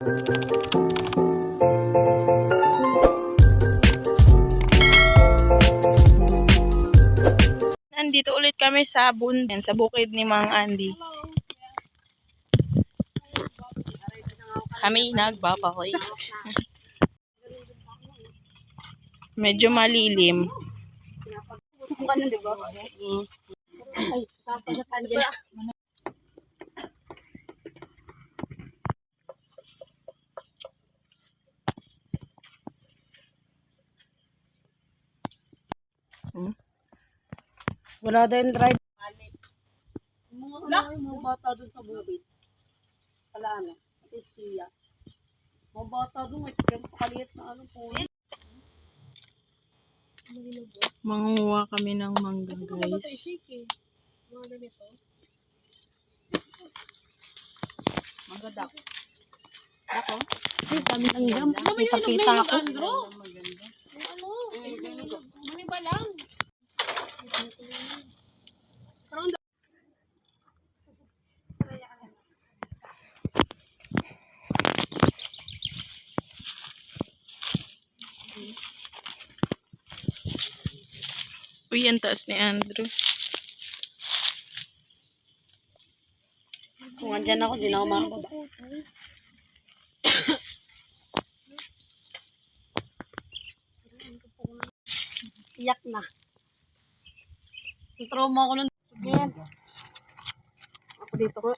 Nandito ulit kami sa bundan, sa bukid ni Mang Andy. Kami nagbabalik. Medyo malilim. Wala din drive. Wala. Mga bata doon sa bukid. Wala na. Tistiya. Mga bata doon. May tigyan pakaliit na ano po. Manguha kami ng mangga, guys. Mga dak. Ako? Ay, kami ang gam. May pakita ako. Uy, ang taas ni Andrew. Kung andyan ako, di na ako makababa. Iyak na. Intro mo ako nun. Sige. Ako dito ko.